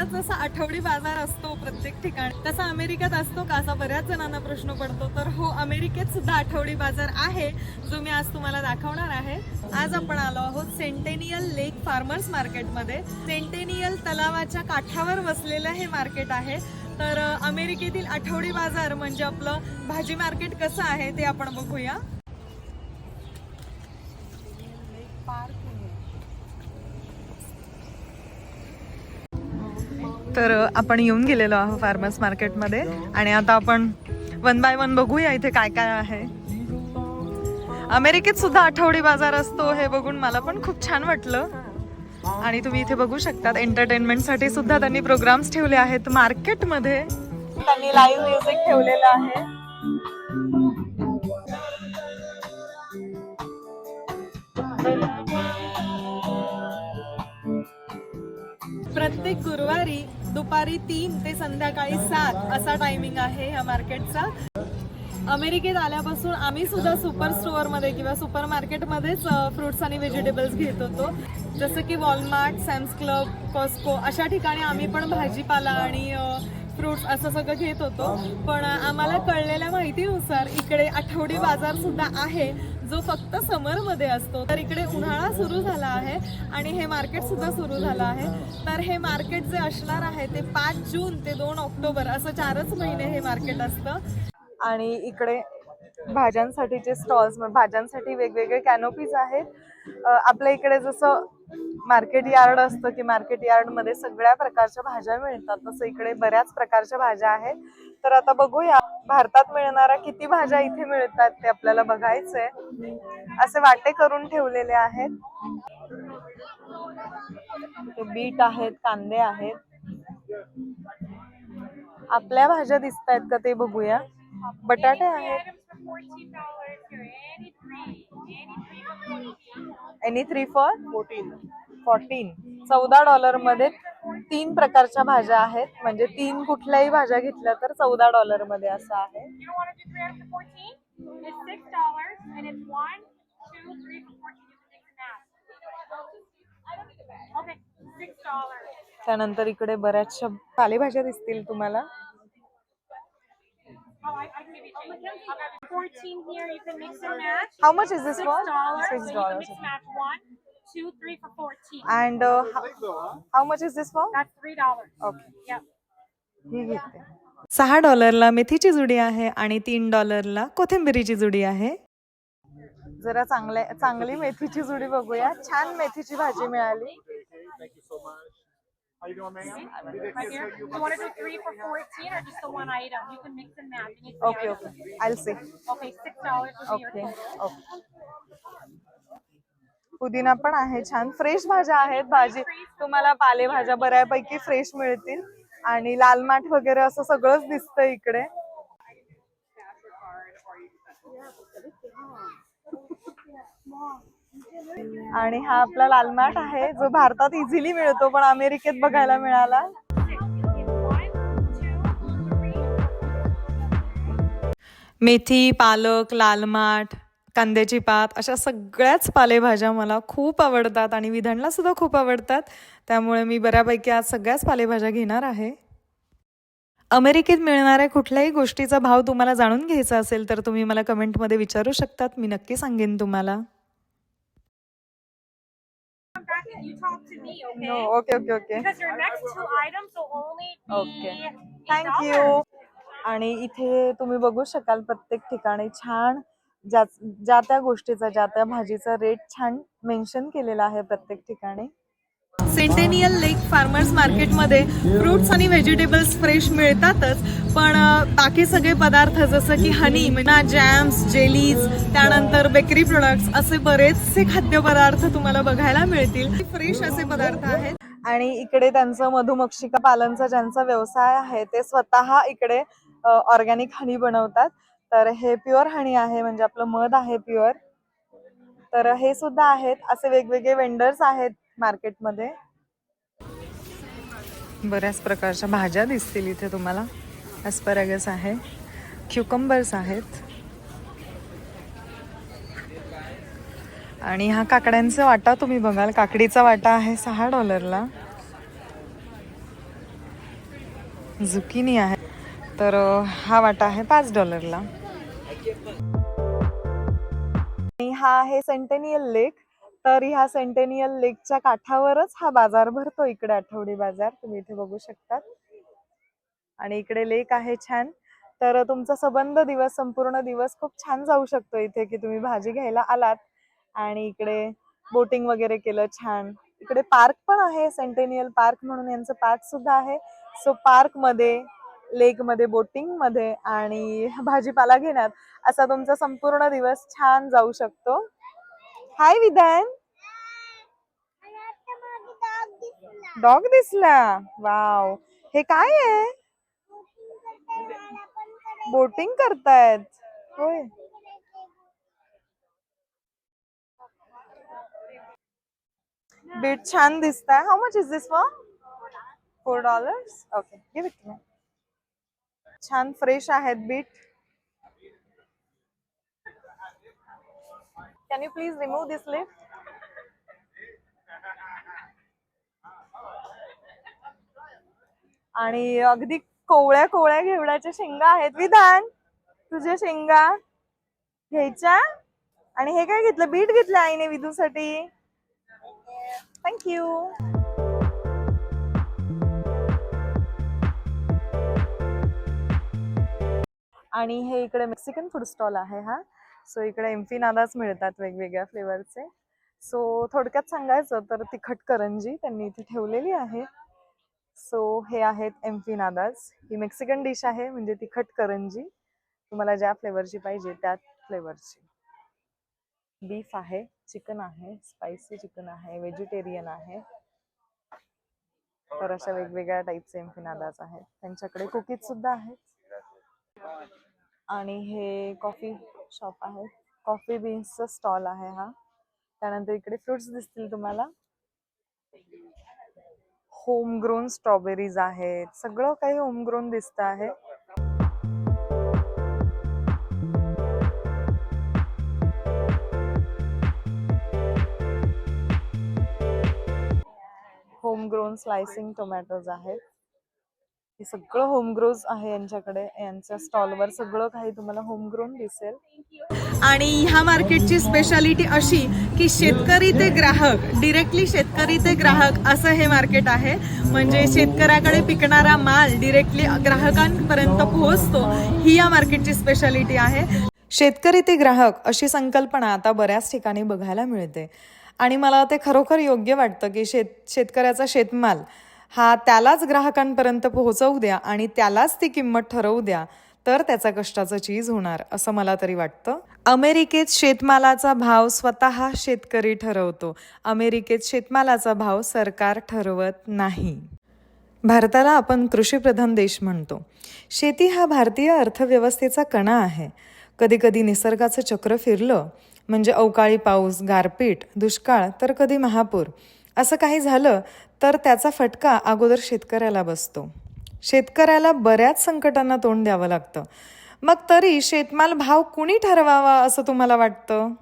भारतात जसा आठवडी बाजार असतो प्रत्येक ठिकाणी तसा अमेरिकेत असतो का? असा बऱ्याच जणांना प्रश्न पडतो. तर हो अमेरिकेत सुद्धा आठवडी बाजार आहे जो मी आज तुम्हाला दाखवणार आहे. आज आपण आलो आहोत सेंटेनियल लेक फार्मर्स मार्केटमध्ये. सेंटेनियल तलावाच्या काठावर वसलेलं हे मार्केट आहे. तर अमेरिकेतील आठवडी बाजार म्हणजे आपलं भाजी मार्केट कसं आहे ते आपण बघूया. तर आपण येऊन गेलेलो आहोत फार्मर्स मार्केटमध्ये आणि आता आपण वन बाय वन बघूया इथे काय काय आहे. अमेरिकेत सुद्धा आठवडी बाजार असतो हे बघून मला पण खूप छान वाटलं. आणि तुम्ही इथे बघू शकतात एंटरटेनमेंटसाठी सुद्धा त्यांनी प्रोग्राम्स ठेवले आहेत मार्केटमध्ये त्यांनी लाईव्ह म्युझिक ठेवलेलं आहे. प्रत्येक गुरुवारी दुपारी तीन ते संध्याकाळी सात असा टायमिंग आहे ह्या मार्केटचा अमेरिकेत आल्यापासून आम्ही सुद्धा सुपर स्टोअरमध्ये किंवा सुपर मार्केटमध्येच फ्रुट्स आणि व्हेजिटेबल्स घेत होतो. जसं की वॉलमार्ट सॅम्स क्लब कॉस्को अशा ठिकाणी आम्ही पण भाजीपाला आणि फ्रुट्स असं सगळं घेत होतो. पण आम्हाला कळलेल्या माहितीनुसार इकडे आठवडी बाजार सुद्धा आहे. जो फक्त समरमध्ये असतो तर इकडे उन्हाळा सुरू झाला आहे आणि हे मार्केट सुद्धा सुरू झालं आहे. तर हे मार्केट जे असणार आहे ते पाच जून ते दोन ऑक्टोबर असं चारच महिने हे मार्केट असतं. आणि इकडे भाज्यांसाठीचे स्टॉल्स भाज्यांसाठी वेगवेगळे कॅनोपीज आहेत. आपल्या इकडे जसं मार्केट यार्ड असतं की मार्केट यार्डमध्ये सगळ्या प्रकारच्या भाज्या मिळतात तसं इकडे बऱ्याच प्रकारच्या भाज्या आहेत. तर आता बघूया भारतात मिळणाऱ्या किती भाज्या इथे मिळतात ते आपल्याला बघायचंय. असे वाटे करून ठेवलेले आहेत. बीट आहेत कांदे आहेत. आपल्या भाज्या दिसत आहेत का ते बघूया. बटाटे आहेत. Any three for fourteen fourteen चौदा डॉलरमध्ये तीन प्रकारच्या भाज्या आहेत. म्हणजे तीन कुठल्याही भाज्या घेतल्या तर चौदा डॉलरमध्ये असं आहे. त्यानंतर इकडे बऱ्याचशा पालेभाज्या दिसतील तुम्हाला. How much is this for six dollars and two, three for fourteen. And how much is this for That's three dollars. Okay Yep. ही घेते सहा डॉलरला मेथीची जुडी आहे आणि तीन डॉलरला कोथिंबिरीची जुडी आहे जरा चांगल्या चांगली मेथीची जुडी बघूया छान मेथीची भाजी मिळाली Thank you so much. How you doing, ma'am? Right here. You want to do three for fourteen, or just the one item? You can mix and match. You need three okay items. Okay I see Okay, six dollars will be your okay total. Okay पुदिना पण आहे छान. Fresh भाज्या आहेत भाजी. तुम्हाला पालेभाज्या बऱ्यापैकी फ्रेश मिळतील. आणि लाल माठ वगैरे असं सगळंच दिसतं इकडे. आणि हा आपला लाल माठ आहे जो भारतात इझिली मिळतो पण अमेरिकेत बघायला मिळाला. मेथी पालक लाल माठ. कांद्याची पात अशा सगळ्याच पालेभाज्या मला खूप आवडतात आणि विधानला सुद्धा खूप आवडतात त्यामुळे मी बऱ्यापैकी आज सगळ्याच पालेभाज्या घेणार आहे अमेरिकेत मिळणाऱ्या कुठल्याही गोष्टीचा भाव तुम्हाला जाणून घ्यायचा असेल तर तुम्ही मला कमेंटमध्ये विचारू शकतात मी नक्की सांगेन तुम्हाला Come back and you talk to me, okay? Okay okay okay Because your next two items will only be Okay. $8. Thank you आणि इथे तुम्ही बघू शकाल प्रत्येक ठिकाणी छान ज्या ज्या त्या गोष्टीचा ज्या त्या भाजीचा रेट छान मेन्शन केलेला आहे प्रत्येक ठिकाणी. सेंटेनियल लेक फार्मर्स मार्केटमध्ये फ्रुट्स आणि व्हेजिटेबल्स फ्रेश मिळतातच पण बाकी सगळे पदार्थ जसं की हनी म्हणा जॅम्स जेलीज त्यानंतर बेकरी प्रोडक्ट्स असे बरेचसे खाद्यपदार्थ तुम्हाला बघायला मिळतील. फ्रेश असे पदार्थ आहेत. आणि इकडे त्यांचं मधुमक्षिका पालनचा ज्यांचा व्यवसाय आहे ते स्वतः इकडे ऑर्गॅनिक हनी बनवतात. तर हे प्युअर हनी आहे म्हणजे आपलं मध आहे प्युअर. तर हे सुद्धा आहेत असे वेगवेगळे वेंडर्स आहेत मार्केटमध्ये. बऱ्याच प्रकारच्या भाज्या दिसतील इथे तुम्हाला. ॲस्पॅरेगस आहे क्युकंबर्स आहेत. आणि हा काकड्यांचा वाटा तुम्ही बघाल काकडीचा वाटा आहे सहा डॉलरला झुकिनी आहे तर हा वाटा आहे पाच डॉलरला हा आहे सेंटेनियल लेक तर ह्या सेंटेनियल लेकच्या काठावरच हा बाजार भरतो इकडे आठवडी बाजार. तुम्ही इथे बघू शकतात. आणि इकडे लेक आहे छान. तर तुमचा सबंध दिवस संपूर्ण दिवस खूप छान जाऊ शकतो इथे की तुम्ही भाजी घ्यायला आलात. आणि इकडे बोटिंग वगैरे केलं छान. इकडे पार्क पण आहे सेंटेनियल पार्क म्हणून यांचं पार्क सुद्धा आहे. सो पार्कमध्ये लेकमध्ये बोटिंगमध्ये आणि भाजीपाला घेण्यात असा तुमचा संपूर्ण दिवस छान जाऊ शकतो. हाय विधान डॉग दिसला. वाव हे काय आहे? बोटिंग करतायत. होय. बीट छान दिसत आहे how much is this for four dollars okay give it me छान फ्रेश आहेत beet. Can you please remove this lift आणि अगदी कोवळ्या कोवळ्या घेवड्याच्या शेंगा आहेत. विधान तुझ्या शेंगा घ्यायच्या? आणि हे काय घेतलं? बीट घेतलं आईने विधूसाठी? थँक्यू आणि हे इकडे मेक्सिकन फूड स्टॉल आहे हा. सो इकडे एम्फिनादाच मिळतात वेगवेगळ्या फ्लेवरचे सो थोडक्यात सांगायचं तर तिखट करंजी त्यांनी इथे ठेवलेली आहे. सो हे आहेत एम्फिनादाज ही मेक्सिकन डिश आहे म्हणजे तिखट करंजी. तुम्हाला ज्या फ्लेवरची पाहिजे त्या फ्लेवरची बीफ आहे चिकन आहे स्पायसी चिकन आहे व्हेजिटेरियन आहे. तर अशा वेगवेगळ्या टाईपचे एम्फिनादाज आहेत. त्यांच्याकडे कुकीज सुद्धा आहेत. आणि हे कॉफी शॉप आहे. कॉफी बीन्सचा स्टॉल आहे हा. त्यानंतर इकडे फ्रुट्स दिसतील तुम्हाला. होम ग्रोन स्ट्रॉबेरीज आहेत. सगळं काही होम ग्रोन दिसत आहे. होम ग्रोन स्लायसिंग टोमॅटोज आहेत. हे सगळं होम ग्रोज आहे यांच्याकडे यांच्या स्टॉलवर सगळं काही तुम्हाला होम ग्रोन दिसेल. आणि ह्या मार्केटची स्पेशालिटी अशी की शेतकरी ते ग्राहक डिरेक्टली शेतकरी ते ग्राहक असं हे मार्केट आहे. म्हणजे शेतकऱ्याकडे पिकणारा माल डिरेक्टली ग्राहकांपर्यंत पोहोचतो ही या मार्केटची स्पेशालिटी आहे. शेतकरी ते ग्राहक अशी संकल्पना आता बऱ्याच ठिकाणी बघायला मिळते. आणि मला ते खरोखर योग्य वाटतं की शेत शेतकऱ्याचा शेतमाल हा त्यालाच ग्राहकांपर्यंत पोहोचवू द्या आणि त्यालाच ती किंमत ठरवू द्या तर त्याचा कष्टाचं चीज होणार असं मला तरी वाटतं. अमेरिकेत शेतमालाचा भाव स्वतः शेतकरी ठरवतो. अमेरिकेत शेतमालाचा भाव सरकार ठरवत नाही. भारताला आपण कृषीप्रधान देश म्हणतो. शेती हा भारतीय अर्थव्यवस्थेचा कणा आहे. कधीकधी निसर्गाचं चक्र फिरलं म्हणजे अवकाळी पाऊस गारपीट दुष्काळ तर कधी महापूर असं काही झालं तर त्याचा फटका अगोदर शेतकऱ्याला बसतो. शेतकऱ्याला बऱ्याच संकटांना तोंड द्यावं लागतं. मग तरी शेतमाल भाव कुणी ठरवावा असं तुम्हाला वाटतं?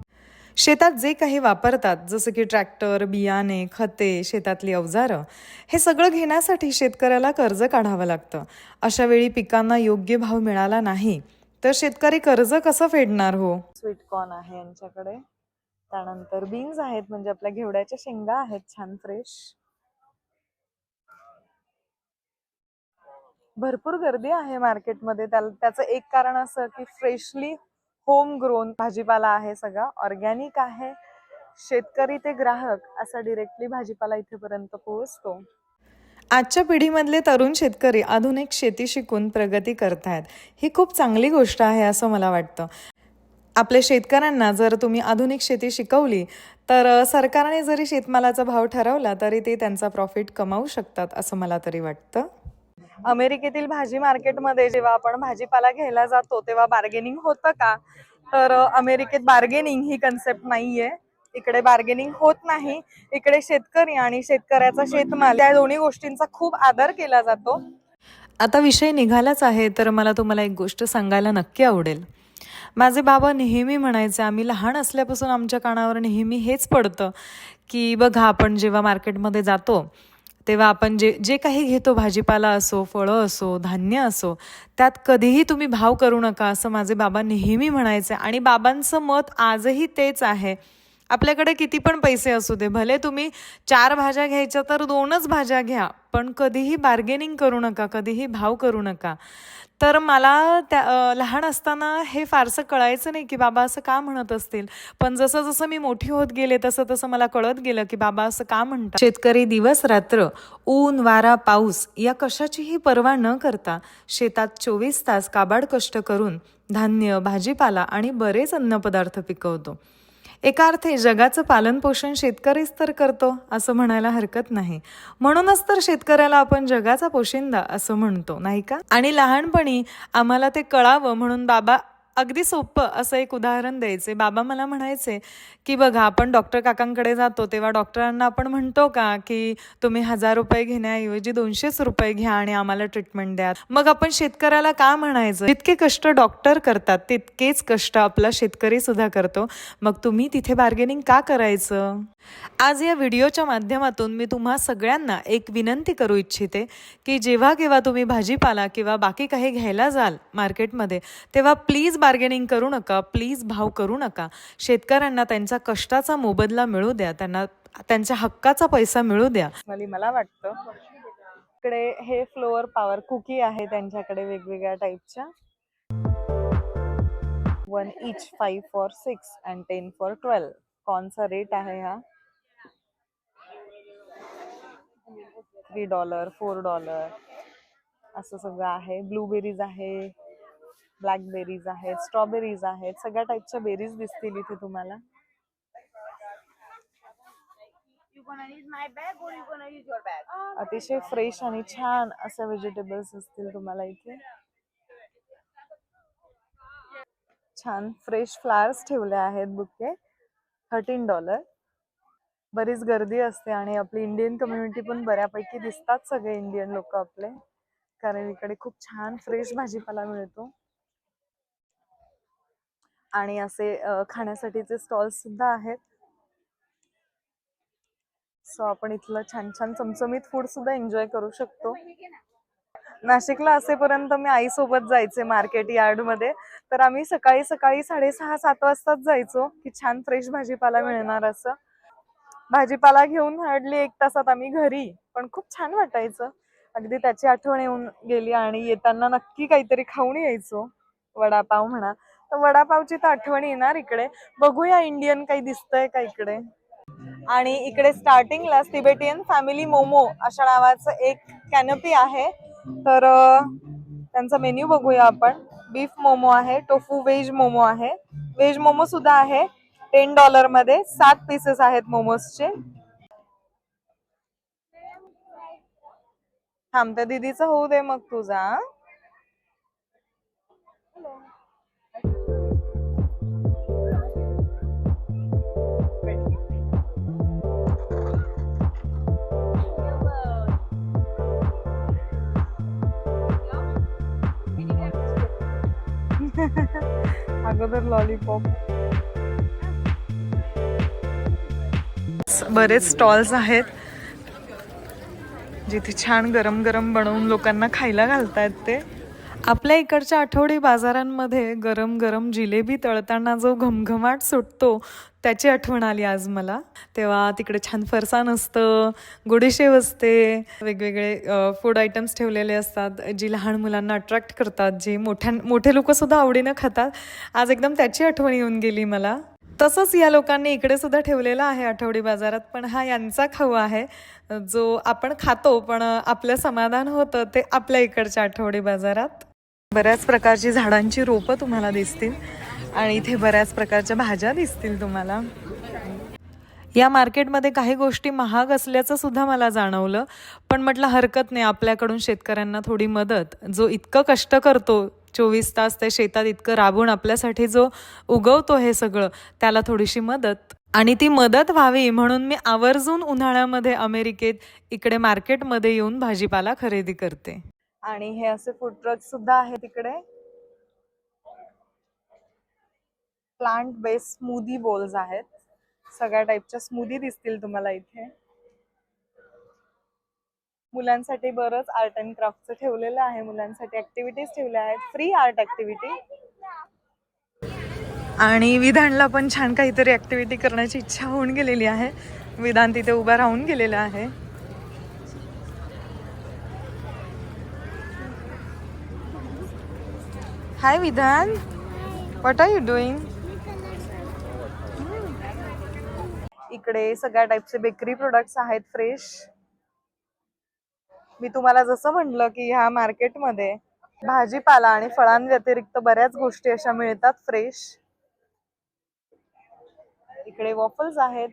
शेतात जे काही वापरतात जसं की ट्रॅक्टर बियाणे खते शेतातली अवजारं हे सगळं घेण्यासाठी शेतकऱ्याला कर्ज काढावं लागतं. अशा वेळी पिकांना योग्य भाव मिळाला नाही तर शेतकरी कर्ज कसं फेडणार हो? स्वीटकॉर्न आहे यांच्याकडे. त्यानंतर बीन्स आहेत म्हणजे आपल्या घेवड्याच्या शेंगा आहेत छान फ्रेश. भरपूर गर्दी आहे मार्केटमध्ये. त्याला त्याचं एक कारण असं की फ्रेशली होम ग्रोन भाजीपाला आहे सगळा ऑर्गॅनिक आहे. शेतकरी ते ग्राहक असा डिरेक्टली भाजीपाला इथेपर्यंत पोहोचतो. आजच्या पिढीमधले तरुण शेतकरी आधुनिक शेती शिकून प्रगती करतायत. ही खूप चांगली गोष्ट आहे असं मला वाटतं. आपल्या शेतकऱ्यांना जर तुम्ही आधुनिक शेती शिकवली तर सरकारने जरी शेतमालाचा भाव ठरवला तरी ते त्यांचा प्रॉफिट कमावू शकतात असं मला तरी वाटतं. अमेरिकेतील भाजी मार्केटमध्ये जेव्हा आपण भाजीपाला घ्यायला जातो तेव्हा बार्गेनिंग होतं का? तर अमेरिकेत बार्गेनिंग ही कन्सेप्ट नाहीये. इकडे बार्गेनिंग होत नाही. इकडे शेतकरी आणि शेतकऱ्याचा शेतमाल या दोन्ही गोष्टींचा खूप आदर केला जातो. आता विषय निघालाच आहे तर मला तुम्हाला एक गोष्ट सांगायला नक्की आवडेल. माझे बाबा नेहमी म्हणायचे आम्ही लहान असल्यापासून आमच्या कानावर नेहमी हेच पडतं की बघा आपण जेव्हा मार्केटमध्ये जातो तेव्हा आपण जे जे काही घेतो भाजीपाला असो फळं असो धान्य असो त्यात कधीही तुम्ही भाव करू नका असं माझे बाबा नेहमी म्हणायचे. आणि बाबांचं मत आजही तेच आहे. आपल्याकडे किती पण पैसे असू दे भले तुम्ही चार भाज्या घ्यायच्या तर दोनच भाज्या घ्या पण कधीही बार्गेनिंग करू नका कधीही भाव करू नका. तर मला त्या लहान असताना हे फारसं कळायचं नाही की बाबा असं का म्हणत असतील. पण जसं जसं मी मोठी होत गेले तसं तसं मला कळत गेलं की बाबा असं का म्हणतात. शेतकरी दिवस रात्र ऊन वारा पाऊस या कशाचीही पर्वा न करता शेतात चोवीस तास काबाड कष्ट करून धान्य भाजीपाला आणि बरेच अन्नपदार्थ पिकवतो. एका अर्थी जगाचं पालनपोषण शेतकरीच तर करतो असं म्हणायला हरकत नाही. म्हणूनच तर शेतकऱ्याला आपण जगाचा पोशिंदा असं म्हणतो नाही का? आणि लहानपणी आम्हाला ते कळावं म्हणून बाबा अगदी सोपं असं एक उदाहरण द्यायचे बाबा मला म्हणायचे की बघा आपण डॉक्टर काकांकडे जातो तेव्हा डॉक्टरांना आपण म्हणतो का की तुम्ही हजार रुपये घेण्याऐवजी दोनशेच रुपये घ्या आणि आम्हाला ट्रीटमेंट द्या. मग आपण शेतकऱ्याला का म्हणायचं? जितके कष्ट डॉक्टर करतात तितकेच कष्ट आपला शेतकरी सुद्धा करतो. मग तुम्ही तिथे बार्गेनिंग का करायचं? आज या व्हिडिओच्या माध्यमातून मी तुम्हा सगळ्यांना एक विनंती करू इच्छिते की जेव्हा केव्हा तुम्ही भाजीपाला किंवा बाकी काही घ्यायला जाल मार्केटमध्ये तेव्हा प्लीज बार्गेनिंग करू नका प्लीज भाव करू नका. शेतकऱ्यांना त्यांचा कष्टाचा मोबदला मिळू द्या त्यांना त्यांच्या हक्काचा पैसा मिळू द्या. मला वाटतं इकडे हे फ्लोअर पॉवर कुकी आहे त्यांच्याकडे वेगवेगळ्या टाईपच्या one each five for six and ten for twelve कॉनचा rate आहे हा. थ्री डॉलर फोर डॉलर असं सगळं आहे. ब्लूबेरीज आहे. ब्लॅकबेरीज आहेत स्ट्रॉबेरीज आहेत सगळ्या टाईपच्या बेरीज दिसतील इथे तुम्हाला? अतिशय फ्रेश आणि छान असे व्हेजिटेबल्स असतील तुम्हाला इथे. छान फ्रेश फ्लावर्स ठेवले आहेत बुके. थर्टीन डॉलर बरीच गर्दी असते आणि आपली इंडियन कम्युनिटी पण बऱ्यापैकी दिसतात सगळे इंडियन लोक आपले. कारण इकडे खूप छान फ्रेश भाजीपाला मिळतो. आणि असे खाण्यासाठीचे स्टॉल्स सुद्धा आहेत. सो आपण इथलं छान छान चमचमीत फूड सुद्धा एन्जॉय करू शकतो. नाशिकला असेपर्यंत मी आईसोबत जायचे मार्केट यार्डमध्ये. तर आम्ही सकाळी सकाळी साडेसहा सात वाजताच जायचो की छान फ्रेश भाजीपाला मिळणार असं. भाजीपाला घेऊन हार्डली एक तासात आम्ही घरी पण खूप छान वाटायचं. अगदी त्याची आठवण येऊन गेली आणि येताना नक्की काहीतरी खाऊन यायचो. वडापाव म्हणा. वडापावची तर आठवण येणार इकडे. बघूया इंडियन काही दिसतंय का इकडे. आणि इकडे स्टार्टिंगला तिबेटियन फॅमिली मोमो अशा नावाचं एक कॅनपी आहे. तर त्यांचा मेन्यू बघूया आपण. बीफ मोमो आहे टोफू व्हेज मोमो आहे. व्हेज मोमो सुद्धा आहे. टेन डॉलरमध्ये सात पीसेस आहेत मोमोजचे थांबत्या दिदीचं होऊ दे मग तुझा अगोदर लॉलीपॉप बरेच स्टॉल्स आहेत. जिथे छान गरम गरम बनवून लोकांना खायला घालतायत ते. आपल्या इकडच्या आठवडी बाजारांमध्ये गरम गरम जिलेबी तळताना जो घमघमाट सुटतो त्याची आठवण आली आज मला. तेव्हा तिकडे छान फरसाण असतं गुडीशेव असते वेगवेगळे फूड आयटम्स ठेवलेले असतात जी लहान मुलांना अट्रॅक्ट करतात जी मोठ्या मोठे लोकसुद्धा आवडीनं खातात. आज एकदम त्याची आठवण येऊन गेली मला. तसंच या लोकांनी इकडे सुद्धा ठेवलेला आहे आठवडी बाजारात पण हा यांचा खाऊ आहे जो आपण खातो पण आपलं समाधान होतं ते आपल्या इकडच्या आठवडी बाजारात. बऱ्याच प्रकारची झाडांची रोपं तुम्हाला दिसतील आणि इथे बऱ्याच प्रकारच्या भाज्या दिसतील तुम्हाला. या मार्केटमध्ये काही गोष्टी महाग असल्याचं सुद्धा मला जाणवलं. पण म्हटलं हरकत नाही आपल्याकडून शेतकऱ्यांना थोडी मदत. जो इतकं कष्ट करतो चोवीस तास त्या शेतात इतकं राबून आपल्यासाठी जो उगवतो हे सगळं त्याला थोडीशी मदत. आणि ती मदत व्हावी म्हणून मी आवर्जून उन्हाळ्यामध्ये अमेरिकेत इकडे मार्केटमध्ये येऊन भाजीपाला खरेदी करते. आणि हे असे फूड ट्रक सुद्धा आहे तिकडे प्लांट बेस्ड स्मूदी बोल्स आहेत. सगळ्या टाईपच्या स्मूदी दिसतील तुम्हाला इथे. मुलांसाठी बरंच आर्ट अँड क्राफ्टचं ठेवलेलं आहे. मुलांसाठी ऍक्टिव्हिटीज ठेवल्या आहेत. फ्री आर्ट ऍक्टिव्हिटी आणि विधानला पण छान काहीतरी ऍक्टिव्हिटी करण्याची इच्छा होऊन गेलेली आहे. विधान तिथे उभा राहून गेलेलं आहे. हाय विधान व्हॉट आर यू डुईंग इकडे सगळ्या टाईपचे बेकरी प्रोडक्ट्स आहेत फ्रेश मी तुम्हाला जसं म्हटलं की ह्या मार्केटमध्ये भाजीपाला आणि फळांव्यतिरिक्त बऱ्याच गोष्टी अशा मिळतात फ्रेश इकडे वॉफल्स आहेत.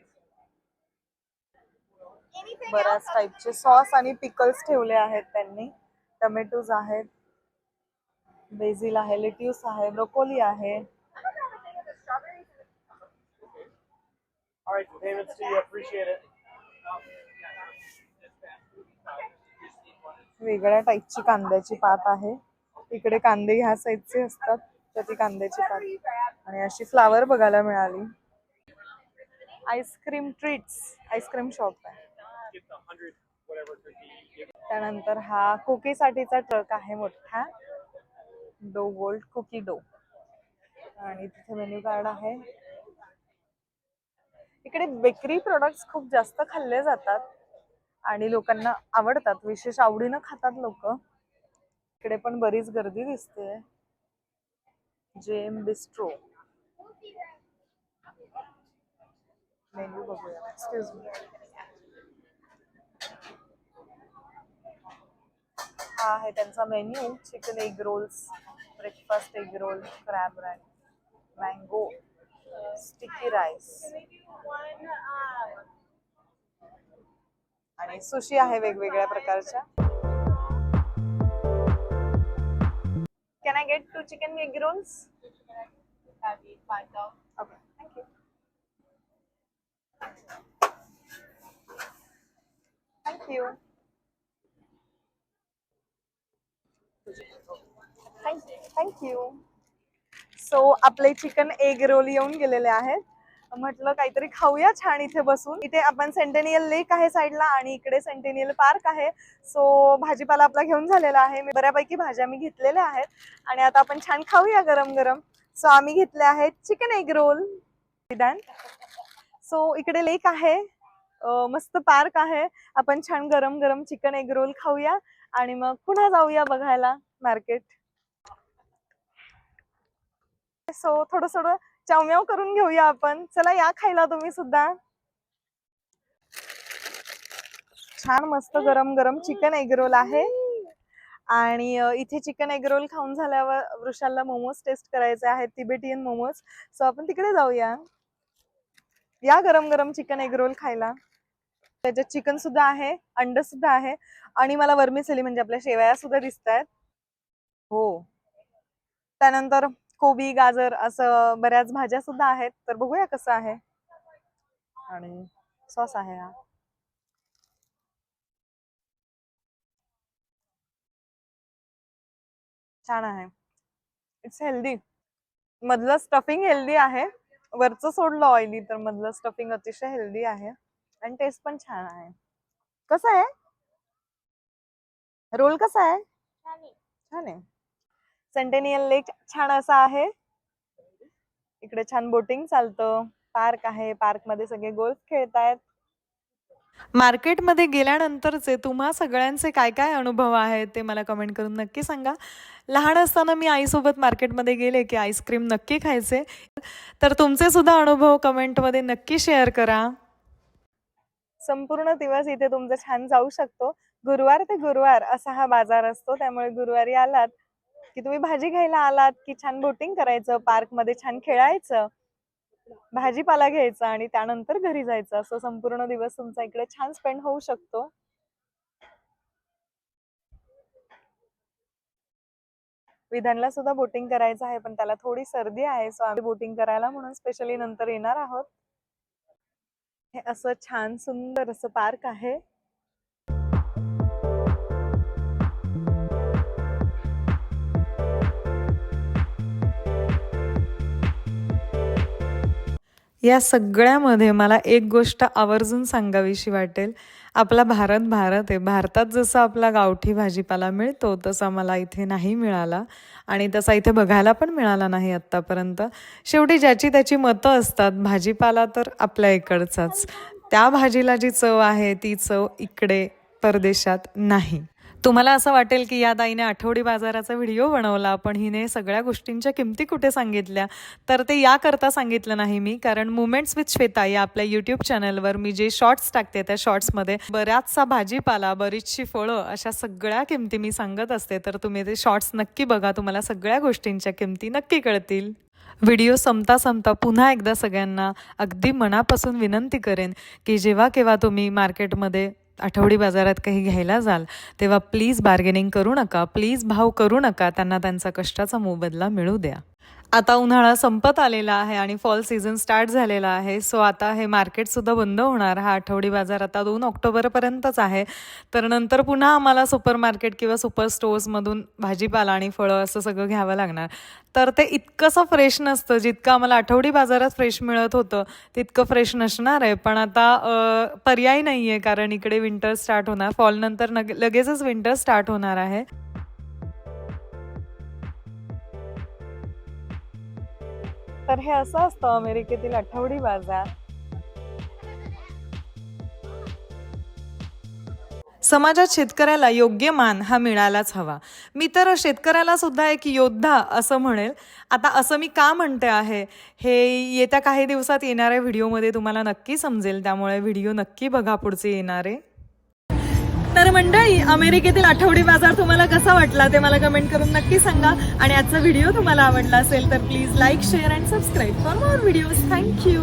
बऱ्याच टाईपचे सॉस आणि पिकल्स ठेवले आहेत त्यांनी. टमॅटोज आहेत. बेझिल आहे लेट्यूस आहे ब्रोकोली आहे. वेगळ्या टाईपची कांद्याची पात आहे. इकडे कांदे ह्या साईजचे असतात तर ती कांद्याची पात. आणि अशी फ्लावर बघायला मिळाली. आईस्क्रीम ट्रीट्स आईस्क्रीम शॉप आहे. त्यानंतर हा कुकी साठीचा ट्रक आहे मोठा. डो गोल्ड कुकी डो आणि तिथे मेन्यू कार्ड आहे. इकडे बेकरी प्रोडक्ट्स खूप जास्त खाल्ले जातात आणि लोकांना आवडतात. विशेष आवडीनं खातात लोक. इकडे पण बरीच गर्दी दिसते जेम बिस्ट्रो मेन्यू बघूया. एक्सक्यूज मी हा आहे त्यांचा menu chicken egg rolls breakfast egg roll crab rye mango sticky rice आणि सुशी आहे वेगवेगळ्या प्रकारच्या. Can I get two chicken egg rolls okay thank you thank you thank you so आपले chicken egg roll येऊन गेलेले आहेत. म्हटलं काहीतरी खाऊया छान इथे बसून. इथे आपण सेंटेनियल लेक आहे साईडला आणि इकडे सेंटेनियल पार्क आहे. सो भाजीपाला आपला घेऊन झालेला आहे. मी बऱ्यापैकी भाज्या मी घेतलेल्या आहेत. आणि आता आपण छान खाऊया गरम गरम. सो आम्ही घेतले आहेत चिकन एग रोल निदान सो इकडे लेक आहे. मस्त पार्क आहे. आपण छान गरम गरम चिकन एग रोल खाऊया. आणि मग पुन्हा जाऊया बघायला मार्केट सो थोडं थोडं चावम्याव करून घेऊया आपण. चला या खायला तुम्ही सुद्धा. छान मस्त गरम गरम चिकन एग रोल आहे. आणि इथे चिकन एग रोल खाऊन झाल्यावर वृषालला मोमोज टेस्ट करायचे आहेत तिबेटियन मोमोज. सो आपण तिकडे जाऊया. या गरम गरम चिकन एग रोल खायला. त्याच्यात चिकन सुद्धा आहे अंड सुद्धा आहे. आणि मला वर्मिसेली म्हणजे आपल्या शेवया सुद्धा दिसत आहेत हो. त्यानंतर कोबी गाजर असं बऱ्याच भाज्या सुद्धा आहेत. तर बघूया कसं आहे. आणि सॉस आहे हा. छान आहे. इट्स हेल्दी मधलं स्टफिंग हेल्दी आहे. वरचं सोडलं ऑइली तर मधलं स्टफिंग अतिशय हेल्दी आहे. आणि टेस्ट पण छान आहे. कसं आहे? रोल कसा आहे. छान आहे. सेंटेनियल लेक छान असा आहे. इकडे छान बोटिंग चालतं. पार्क आहे. पार्कमध्ये सगळे गोल्फ खेळतायत. मार्केटमध्ये गेल्यानंतरचे तुम्हा सगळ्यांचे काय काय अनुभव आहेत ते मला कमेंट करून नक्की सांगा. लहान असताना मी आईसोबत मार्केटमध्ये गेले की आईस्क्रीम नक्की खायचे. तर तुमचे सुद्धा अनुभव कमेंटमध्ये नक्की शेअर करा. संपूर्ण दिवस इथे तुमचा छान जाऊ शकतो. गुरुवार ते गुरुवार असा हा बाजार असतो. त्यामुळे गुरुवारी आलात. की तुम्ही भाजी घ्यायला आलात की छान बोटिंग करायचं पार्कमध्ये छान खेळायचं भाजीपाला घ्यायचा आणि त्यानंतर घरी जायचं असं संपूर्ण दिवस तुमचा इकडे छान स्पेंड होऊ शकतो. विधानला सुद्धा बोटिंग करायचं आहे पण त्याला थोडी सर्दी आहे सो आम्ही बोटिंग करायला म्हणून स्पेशली नंतर येणार आहोत. हे असं छान सुंदर असं पार्क आहे. या सगळ्यामध्ये मला एक गोष्ट आवर्जून सांगावीशी वाटेल. आपला भारत भारत आहे. भारतात जसा आपला गावठी भाजीपाला मिळतो तसा मला इथे नाही मिळाला. आणि तसा इथे बघायला पण मिळाला नाही आत्तापर्यंत. शेवटी ज्याची त्याची मतं असतात भाजीपाला तर आपल्या इकडचाच. त्या भाजीला जी चव आहे ती चव इकडे परदेशात नाही. तुम्हाला असं वाटेल की या दाईने आठवडी बाजाराचा व्हिडिओ बनवला पण हिने सगळ्या गोष्टींच्या किमती कुठे सांगितल्या? तर ते याकरता सांगितलं नाही मी कारण मुमेंट्स विथ श्वेता या आपल्या यूट्यूब चॅनलवर मी जे शॉर्ट्स टाकते त्या शॉर्ट्समध्ये बऱ्याचसा भाजीपाला बरीचशी फळं अशा सगळ्या किमती मी सांगत असते. तर तुम्ही ते शॉर्ट्स नक्की बघा तुम्हाला सगळ्या गोष्टींच्या किमती नक्की कळतील. व्हिडिओ संपता संपता पुन्हा एकदा सगळ्यांना अगदी मनापासून विनंती करेन की जेव्हा केव्हा तुम्ही मार्केटमध्ये आठवडी बाजारात काही घ्यायला जाल तेव्हा प्लीज बार्गेनिंग करू नका प्लीज भाव करू नका त्यांना त्यांचा कष्टाचा मोबदला मिळू द्या. आता उन्हाळा संपत आलेला आहे आणि फॉल सीझन स्टार्ट झालेला आहे. सो आता हे मार्केटसुद्धा बंद होणार. हा आठवडी बाजार आता दोन ऑक्टोबरपर्यंतच आहे. तर नंतर पुन्हा आम्हाला सुपर मार्केट किंवा सुपर स्टोर्समधून भाजीपाला आणि फळं असं सगळं घ्यावं लागणार. तर ते इतकंसं फ्रेश नसतं जितकं आम्हाला आठवडी बाजारात फ्रेश मिळत होतं तितकं फ्रेश नसणार आहे. पण आता पर्याय नाही आहे कारण इकडे विंटर स्टार्ट होणार. फॉल नंतर नग लगेचच विंटर स्टार्ट होणार आहे. तर हे असं असतं अमेरिकेतील आठवडी बाजार. समाजात शेतकऱ्याला योग्य मान हा मिळालाच हवा. मी तर शेतकऱ्याला सुद्धा एक योद्धा असं म्हणेल. आता असं मी का म्हणते आहे? हे येत्या काही दिवसात येणाऱ्या व्हिडिओमध्ये तुम्हाला नक्की समजेल. त्यामुळे व्हिडिओ नक्की बघा पुढचे येणारे. तर मंडळी अमेरिकेतील आठवडी बाजार तुम्हाला कसा वाटला ते मला कमेंट करून नक्की सांगा. आणि आजचा व्हिडिओ तुम्हाला आवडला असेल तर please like share and subscribe for more videos thank you